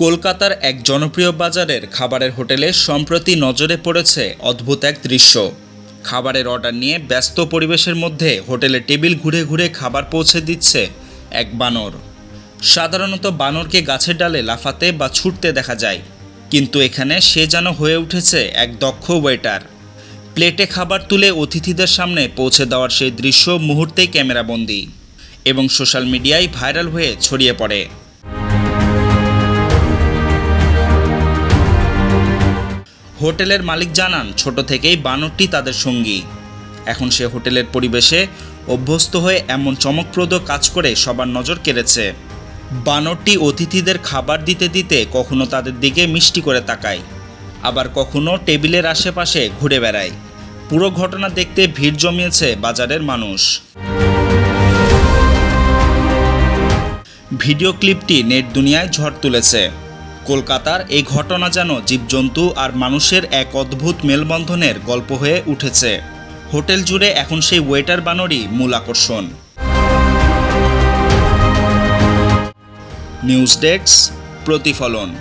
কলকাতার এক জনপ্রিয় বাজারের খাবারের হোটেলে সম্প্রতি নজরে পড়েছে অদ্ভুত এক দৃশ্য। খাবারের অর্ডার নিয়ে ব্যস্ত পরিবেশের মধ্যে হোটেলে টেবিল ঘুরে ঘুরে খাবার পৌঁছে দিচ্ছে এক বানর। সাধারণত বানরকে গাছের ডালে লাফাতে বা ছুটতে দেখা যায়, কিন্তু এখানে সে যেন হয়ে উঠেছে এক দক্ষ ওয়েটার। প্লেটে খাবার তুলে অতিথিদের সামনে পৌঁছে দেওয়ার সেই দৃশ্য মুহূর্তেই ক্যামেরাবন্দি এবং সোশ্যাল মিডিয়ায় ভাইরাল হয়ে ছড়িয়ে পড়ে। হোটেলের মালিক জানান, ছোট থেকেই বানরটি তাদের সঙ্গী। এখন সে হোটেলের পরিবেশে অভ্যস্ত হয়ে এমন চমকপ্রদ কাজ করে সবার নজর কেড়েছে। বানরটি অতিথিদের খাবার দিতে দিতে কখনো তাদের দিকে মিষ্টি করে তাকায়, আবার কখনো টেবিলের আশেপাশে ঘুরে বেড়ায়। পুরো ঘটনা দেখতে ভিড় জমিয়েছে বাজারের মানুষ। ভিডিও ক্লিপটি নেট দুনিয়ায় ঝড় তুলেছে। কলকাতার এই ঘটনা যেন জীবজন্তু আর মানুষের এক অদ্ভুত মেলবন্ধনের গল্প হয়ে উঠেছে। হোটেল জুড়ে এখন সেই ওয়েটার বানরই মূল আকর্ষণ। নিউজ ডেস্ক প্রতিফলন।